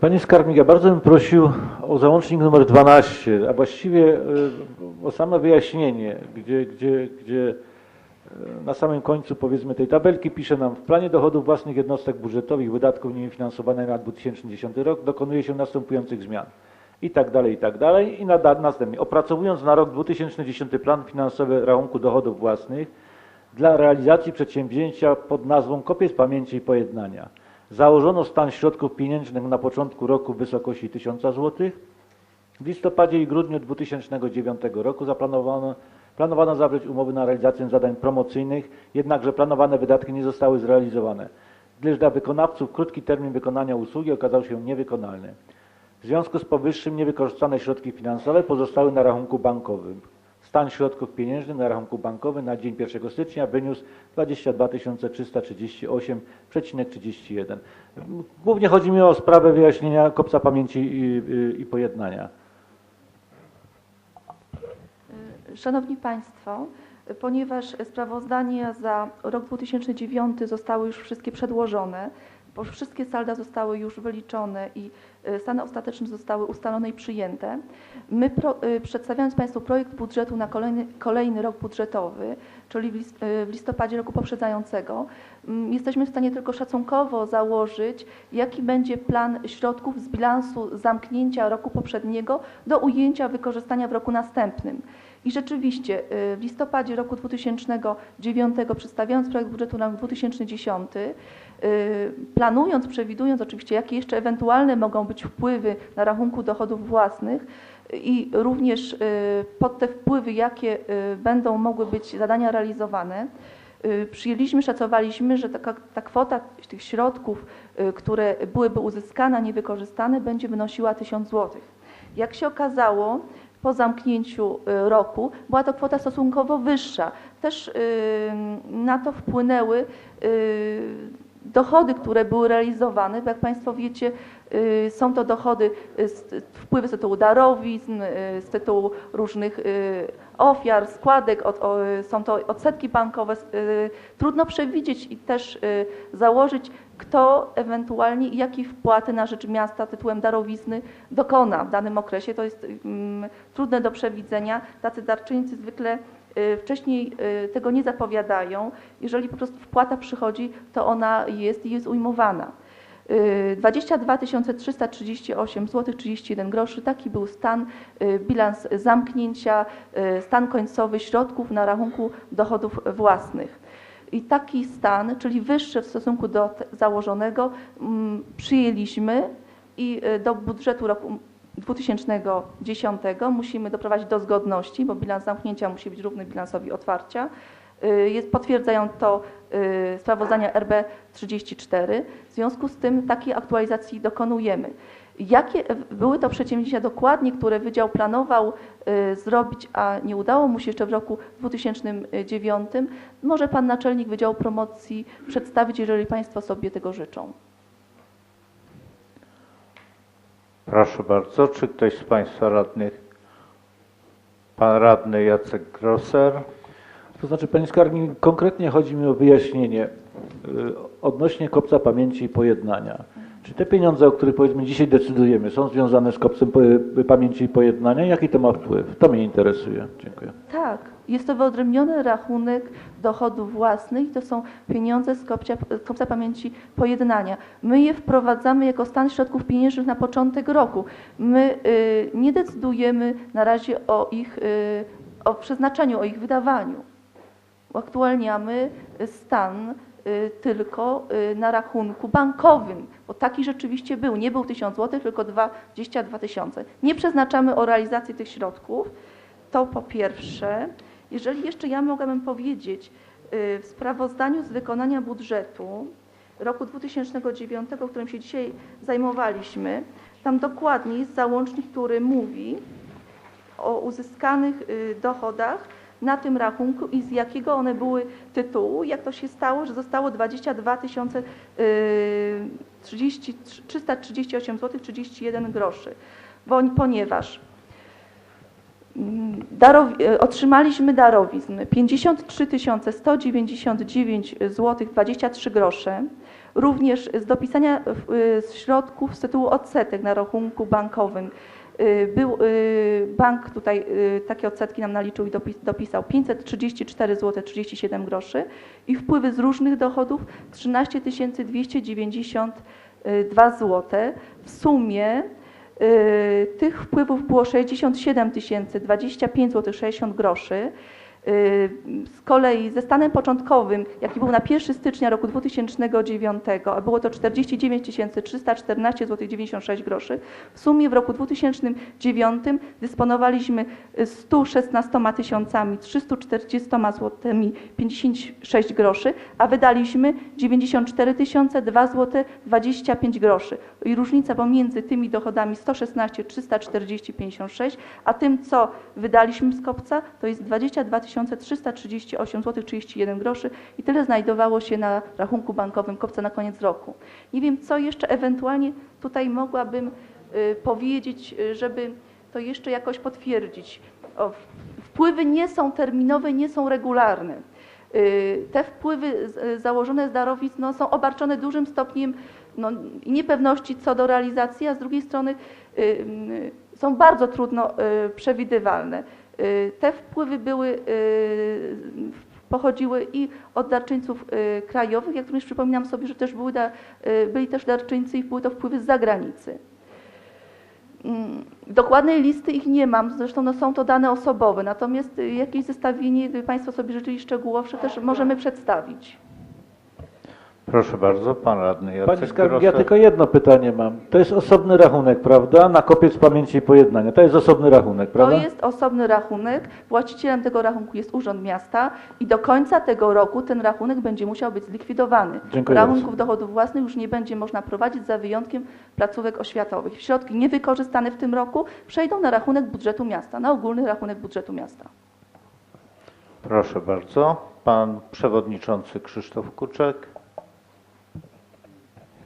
Panie Skarbnik, ja bardzo bym prosił o załącznik numer 12, a właściwie y, o same wyjaśnienie, gdzie, gdzie, gdzie y, na samym końcu powiedzmy tej tabelki pisze nam w planie dochodów własnych jednostek budżetowych wydatków nimi finansowanych na 2010 rok dokonuje się następujących zmian i tak dalej, i tak dalej. I nada, następnie opracowując na rok 2010 plan finansowy rachunku dochodów własnych dla realizacji przedsięwzięcia pod nazwą Kopiec Pamięci i Pojednania. Założono stan środków pieniężnych na początku roku w wysokości 1000 zł. W listopadzie i grudniu 2009 roku zaplanowano planowano zawrzeć umowy na realizację zadań promocyjnych, jednakże planowane wydatki nie zostały zrealizowane, gdyż dla wykonawców krótki termin wykonania usługi okazał się niewykonalny. W związku z powyższym niewykorzystane środki finansowe pozostały na rachunku bankowym. Stan środków pieniężnych na rachunku bankowym na dzień 1 stycznia wyniósł 22 338,31. Głównie chodzi mi o sprawę wyjaśnienia kopca pamięci i, i, i pojednania. Szanowni Państwo, ponieważ sprawozdania za rok 2009 zostały już wszystkie przedłożone, bo wszystkie salda zostały już wyliczone i e, stany ostateczne zostały ustalone i przyjęte, my pro, e, przedstawiając Państwu projekt budżetu na kolejny, kolejny rok budżetowy, czyli w e, listopadzie roku poprzedzającego, jesteśmy w stanie tylko szacunkowo założyć, jaki będzie plan środków z bilansu zamknięcia roku poprzedniego do ujęcia wykorzystania w roku następnym. I rzeczywiście y, w listopadzie roku 2009 przedstawiając projekt budżetu na rok 2010, y, planując, przewidując oczywiście jakie jeszcze ewentualne mogą być wpływy na rachunku dochodów własnych i również y, pod te wpływy jakie będą mogły być zadania realizowane, przyjęliśmy, szacowaliśmy, że taka, ta kwota tych środków, y, które byłyby uzyskane, niewykorzystane będzie wynosiła 1000 zł. Jak się okazało, po zamknięciu y, roku była to kwota stosunkowo wyższa. Też y, na to wpłynęły y, dochody, które były realizowane, bo jak Państwo wiecie, y, są to dochody, y, z, wpływy z tytułu darowizn, y, z tytułu różnych y, ofiar, składek, od, o, są to odsetki bankowe. y, Trudno przewidzieć i też y, założyć, kto ewentualnie i jakie wpłaty na rzecz miasta tytułem darowizny dokona w danym okresie. To jest mm, trudne do przewidzenia. Tacy darczyńcy zwykle y, wcześniej tego nie zapowiadają. Jeżeli po prostu wpłata przychodzi, to ona jest i jest ujmowana. Y, 22 338 zł 31 groszy. Taki był stan, y, bilans zamknięcia, y, stan końcowy środków na rachunku dochodów własnych. I taki stan, czyli wyższy w stosunku do założonego, mm, przyjęliśmy i y, do budżetu roku 2010 musimy doprowadzić do zgodności, bo bilans zamknięcia musi być równy bilansowi otwarcia. Y, Jest, potwierdzają to y, sprawozdania RB 34. W związku z tym takiej aktualizacji dokonujemy. Jakie były to przedsięwzięcia dokładnie, które Wydział planował y, zrobić, a nie udało mu się jeszcze w roku 2009, może Pan Naczelnik Wydziału Promocji przedstawić, jeżeli Państwo sobie tego życzą. Proszę bardzo, czy ktoś z Państwa radnych? Pan radny Jacek Grosser. To znaczy, Panie Skarbnik, konkretnie chodzi mi o wyjaśnienie y, odnośnie kopca pamięci i pojednania. Czy te pieniądze, o których powiedzmy dzisiaj decydujemy, są związane z kopcem po- pamięci i pojednania? Jaki to ma wpływ? To mnie interesuje. Dziękuję. Tak, jest to wyodrębniony rachunek dochodów własnych i to są pieniądze z kopcia, kopca pamięci pojednania. My je wprowadzamy jako stan środków pieniężnych na początek roku. My y, nie decydujemy na razie o ich y, o przeznaczeniu, o ich wydawaniu. Uaktualniamy stan y, tylko y, na rachunku bankowym, bo taki rzeczywiście był. Nie był 1000 zł, tylko 22 tysiące. Nie przeznaczamy o realizację tych środków. To po pierwsze. Jeżeli jeszcze ja mogłabym powiedzieć, y, w sprawozdaniu z wykonania budżetu roku 2009, którym się dzisiaj zajmowaliśmy, tam dokładnie jest załącznik, który mówi o uzyskanych y, dochodach na tym rachunku i z jakiego one były tytułu, jak to się stało, że zostało 22 tysiące y, 30 338 zł 31 groszy, bo, ponieważ mm, darow, y, otrzymaliśmy darowizn 53 199 zł 23 grosze, również z dopisania y, środków z tytułu odsetek na rachunku bankowym. Y, Był y, bank tutaj y, takie odsetki nam naliczył i dopi- dopisał 534 zł 37 groszy i wpływy z różnych dochodów 13 292 zł. W sumie tych wpływów było 67 025 zł 60 groszy. Z kolei ze stanem początkowym, jaki był na 1 stycznia roku 2009, a było to 49 314 zł 96 groszy, w sumie w roku 2009 dysponowaliśmy 116 340 zł 56 groszy, a wydaliśmy 94 002 zł 25 groszy. I różnica pomiędzy tymi dochodami 116 340 56, a tym, co wydaliśmy z kopca, to jest 22 338 zł 31 groszy i tyle znajdowało się na rachunku bankowym kopca na koniec roku. Nie wiem, co jeszcze ewentualnie tutaj mogłabym y, powiedzieć, y, żeby to jeszcze jakoś potwierdzić. O, wpływy nie są terminowe, nie są regularne. Y, Te wpływy założone z darowizn no, są obarczone dużym stopniem no, niepewności co do realizacji, a z drugiej strony y, są bardzo trudno przewidywalne. Y, Te wpływy były, y, pochodziły i od darczyńców y, krajowych, jak również przypominam sobie, że też były byli też darczyńcy i były to wpływy z zagranicy. Mm, Dokładnej listy ich nie mam, zresztą no są to dane osobowe, natomiast jakieś zestawienie, gdyby Państwo sobie życzyli szczegółowsze, też możemy przedstawić. Proszę bardzo, pan radny Pani Jacek skarbnik, ja tylko jedno pytanie mam. To jest osobny rachunek, prawda? Na kopiec pamięci i pojednania. To jest osobny rachunek, To prawda? jest osobny rachunek, właścicielem tego rachunku jest Urząd Miasta i do końca tego roku ten rachunek będzie musiał być zlikwidowany. Dziękuję Rachunków bardzo. dochodów własnych już nie będzie można prowadzić za wyjątkiem placówek oświatowych. Środki niewykorzystane w tym roku przejdą na rachunek budżetu miasta, na ogólny rachunek budżetu miasta. Proszę bardzo, pan przewodniczący Krzysztof Kuczek.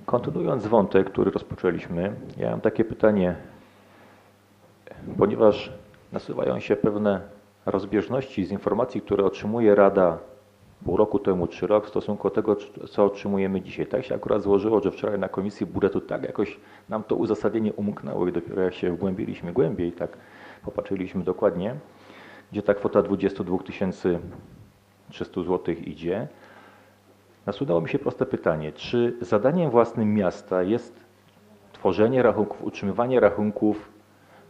Kontynuując wątek, który rozpoczęliśmy, ja mam takie pytanie, ponieważ nasuwają się pewne rozbieżności z informacji, które otrzymuje Rada pół roku temu czy rok w stosunku do tego, co otrzymujemy dzisiaj. Tak się akurat złożyło, że wczoraj na Komisji Budżetu tak jakoś nam to uzasadnienie umknęło i dopiero jak się wgłębiliśmy głębiej, tak popatrzyliśmy dokładnie, gdzie ta kwota 22 300 zł idzie, Nasunęło mi się proste pytanie, czy zadaniem własnym miasta jest tworzenie rachunków, utrzymywanie rachunków,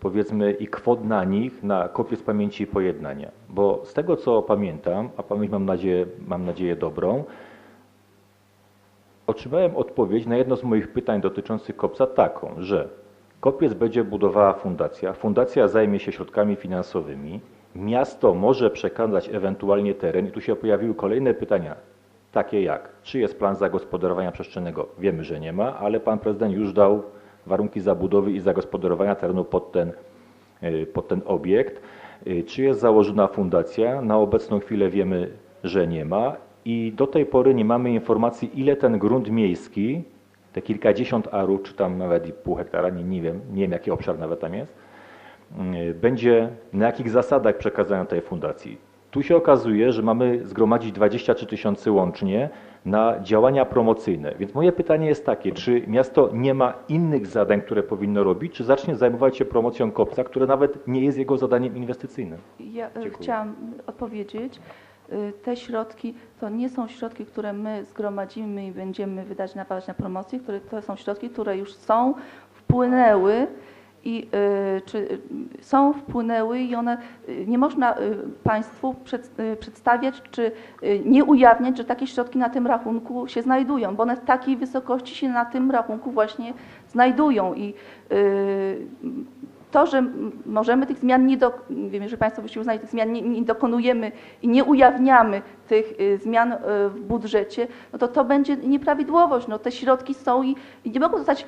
powiedzmy, i kwot na nich na kopię z pamięci i pojednania? Bo z tego, co pamiętam, a pamięć mam nadzieję, mam nadzieję dobrą, otrzymałem odpowiedź na jedno z moich pytań dotyczących kopca taką, że kopiec będzie budowała fundacja, fundacja zajmie się środkami finansowymi, miasto może przekazać ewentualnie teren. I tu się pojawiły kolejne pytania, takie jak, czy jest plan zagospodarowania przestrzennego? Wiemy, że nie ma, ale pan prezydent już dał warunki zabudowy i zagospodarowania terenu pod ten, y, pod ten obiekt. Y, Czy jest założona fundacja? Na obecną chwilę wiemy, że nie ma i do tej pory nie mamy informacji, ile ten grunt miejski, te kilkadziesiąt arów, czy tam nawet i pół hektara, nie, nie wiem, nie wiem jaki obszar nawet tam jest, y, będzie na jakich zasadach przekazania tej fundacji. Tu się okazuje, że mamy zgromadzić 23 tysiące łącznie na działania promocyjne. Więc moje pytanie jest takie, czy miasto nie ma innych zadań, które powinno robić, czy zacznie zajmować się promocją kopca, które nawet nie jest jego zadaniem inwestycyjnym? Ja e, Dziękuję. chciałam odpowiedzieć. Y, Te środki to nie są środki, które my zgromadzimy i będziemy wydać na promocję, które to są środki, które już są, wpłynęły i y, czy y, są wpłynęły i one y, nie można Państwu przed, przedstawiać czy nie ujawniać, że takie środki na tym rachunku się znajdują, bo one w takiej wysokości się na tym rachunku właśnie znajdują i to, że możemy tych zmian nie do, wiem, że Państwo byście uznali, tych zmian nie, nie dokonujemy i nie ujawniamy tych zmian w budżecie, no to to będzie nieprawidłowość. No, te środki są i, i nie mogą zostać